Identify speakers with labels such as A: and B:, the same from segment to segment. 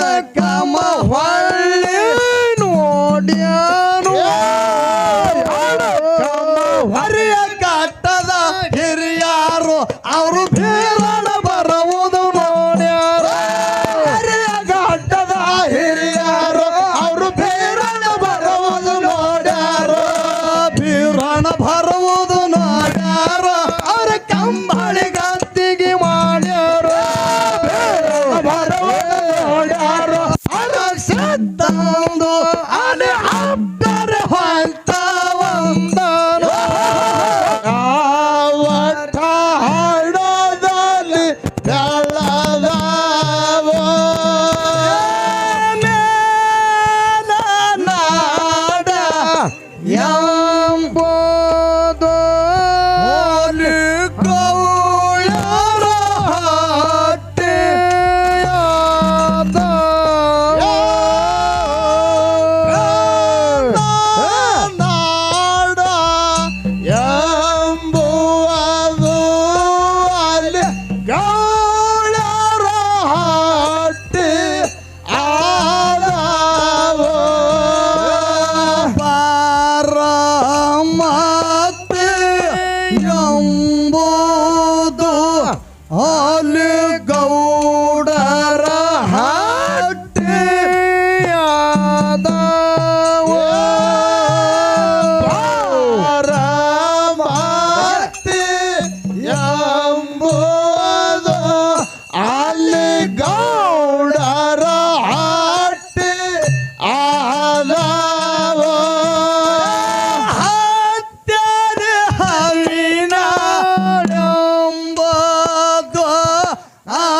A: ಎದಕಮ ಹೊಳ್ಳಿ ನೋಡ್ಯಾನು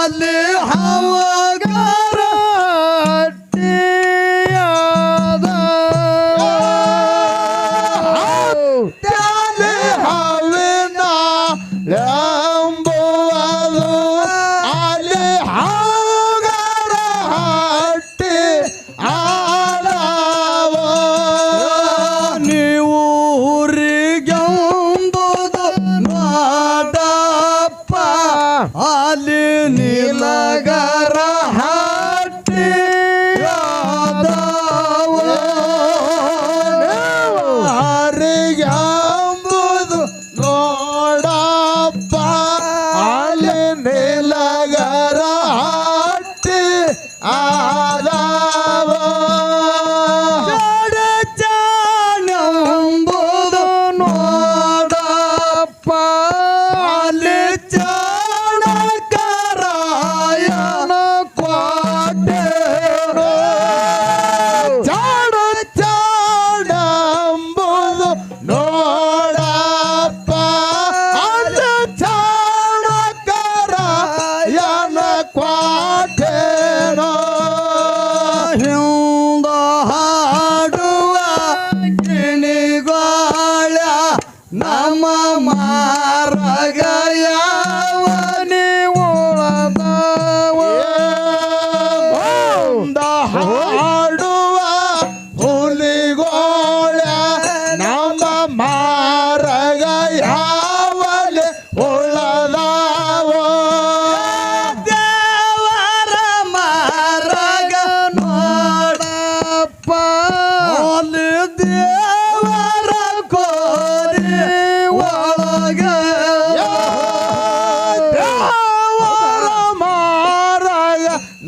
A: ಅಲ್ಲಿ ಅಲ್ಲಿ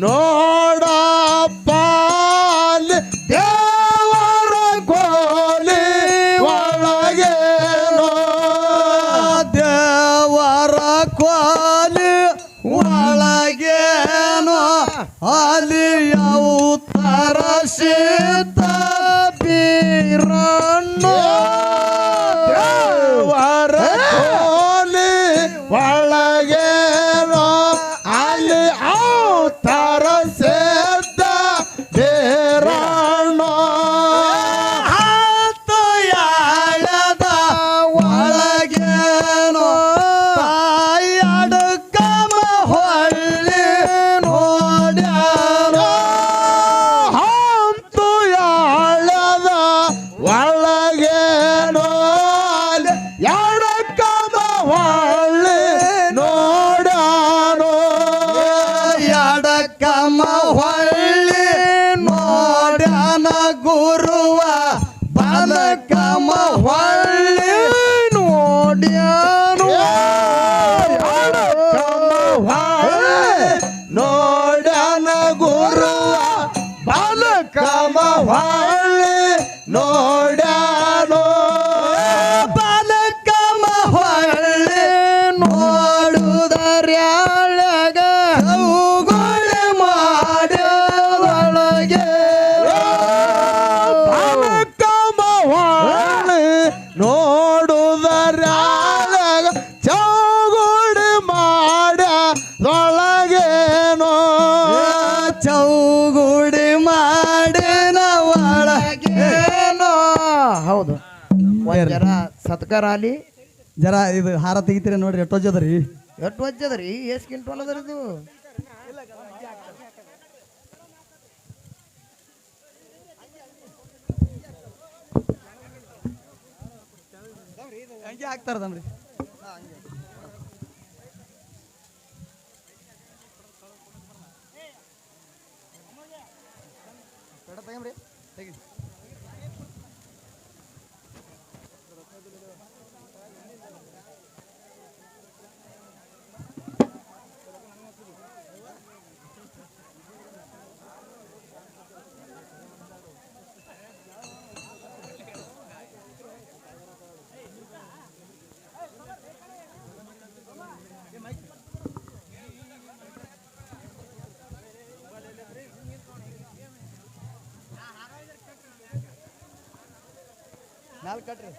A: no, Wow. ಸತ್ಕಾರ ಅಲ್ಲಿ?
B: ಜರ ಇದು ಹಾರ ತೆಗಿತೀರ ನೋಡ್ರಿ ಎಷ್ಟು ವಜ್ಜದ್ರಿ
A: ಎಷ್ಟು ವಜ್ಜದ್ರಿ ಎಷ್ಟು ಕ್ವಿಂಟಲ್ ಅದ್ರ ಇದು?
B: ಹಂಗೆ ಹಾಕ್ತಾರದನ್ರಿ ಕಟ್ರಿ.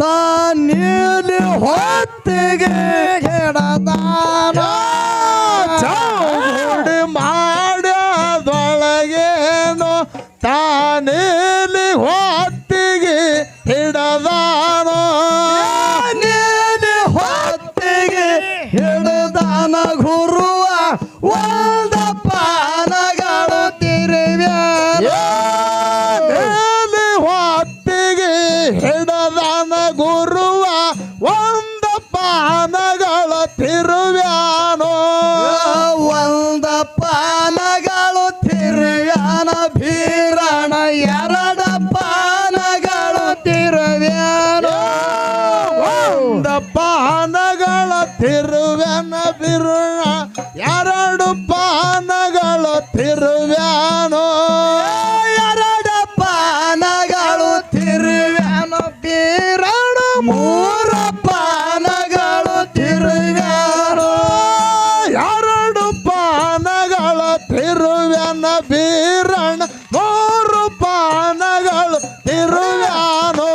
B: ತಾನೀಲಿ ಹೊತ್ತಿಗೆ ಕೆಡದಾನ ತಿರುವ್ಯಾನ ಬೀರಣ ಮೂರು ಪಾನಗಳು ತಿರುವ್ಯಾನೋ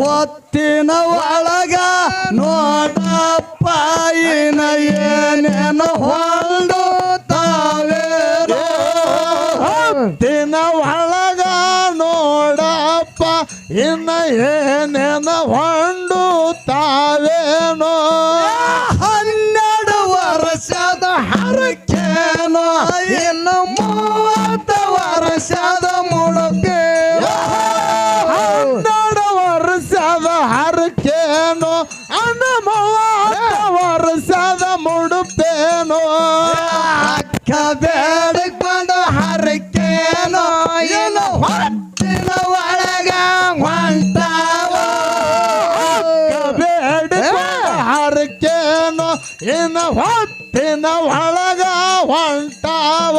B: ಹೊತ್ತಿನ ಒಳಗ ನೋಡಪ್ಪ ಇನ ಏನೇನು ಹೊಂಡು ತಾವೇರೋ ಹೊತ್ತಿನ ಒಳಗ ನೋಡಪ್ಪ ಇನ್ನ ಏನೇನು ಹೊಂಡು ತಾವೇನೋ. ಇನ್ನು ಮೂವತ್ತು ವರ್ಷದ ಮುಳುಕೆ. ಹನ್ನೆರಡು ವರ್ಷದ ಹರಕೇನೋ ಅನ್ನ ಮೂವತ್ತು ವರ್ಷದ ಮುಡುಪೇನೋ ಅಕ್ಕ ಬೇಡಿಕೊಂಡು ಹರಕೇನೋ ಏನು ಹೊತ್ತಿನ ಒಳಗ ಹೊಂಟಾವ. ಬೇಡಿಕೊಂಡು ಹರಕೇನೋ ಇನ್ನು ಹೊತ್ತಿನ ಒಳಗ ಹೊಂಟಾವ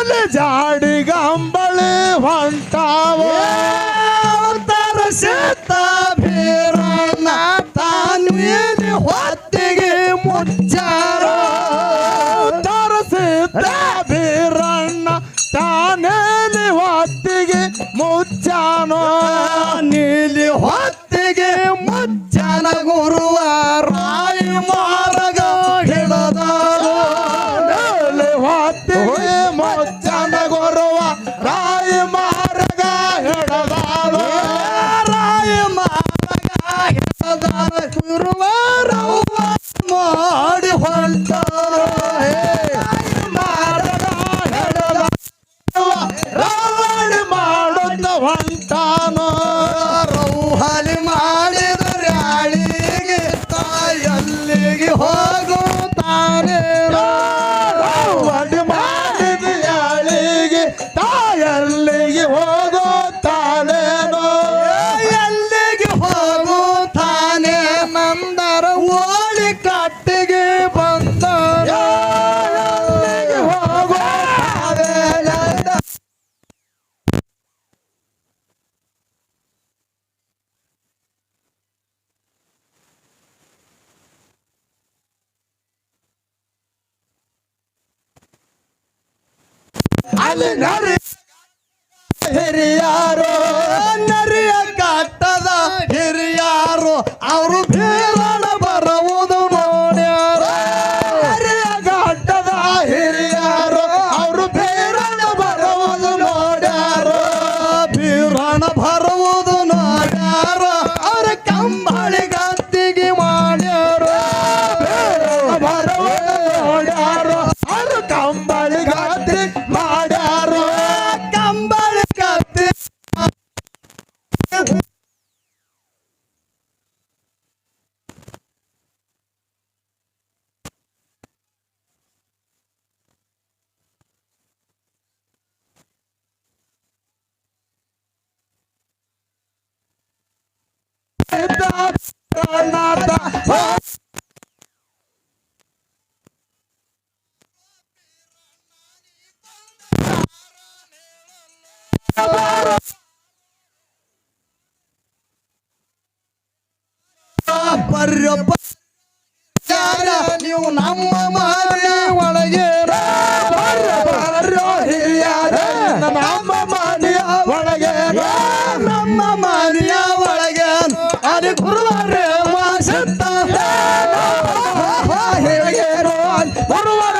B: ತಲೆ ಜಾಡಿಗಂಬಳಿ ಹೊಂಟಾವ. ತರಸಿತ ಬೀರಣ್ಣ ತಾನೇಲಿ ಹೊತ್ತಿಗೆ ಮುಚ್ಚಾರ. ತರಸಿತ ಬೀರಣ್ಣ ತಾನೇಲಿ ಹೊತ್ತಿಗೆ ಮುಚ್ಚಾನೋ. ನೀಲಿ ಹೊತ್ತಿಗೆ ಮುಚ್ಚನ ಗುರುವ ರಾಯ ಮಾರಗ ಹಿಡದ. ಹೊತ್ತಿಗೆ Oh, ನರಿ ಹಿರಿಯಾರು ನರಿಯ ಕಟ್ಟದ ಹಿರಿಯಾರು ಅವರು ಮರೊಬ್ಬ ಯಾರು ನೀವು ನಮ್ಮ ಮಾರ ಒಳಗೆ ಹಿರಿಯಾರ ನಮ್ಮ ಮಾರಿಯ ಒಳಗೆ ನಮ್ಮ ಮಾರಿಯ ಒಳಗೆ ಅದು ಗುರುವಾರ ಮಾಸತ್ತ ಹೇಗೆ ಗುರುವಾರ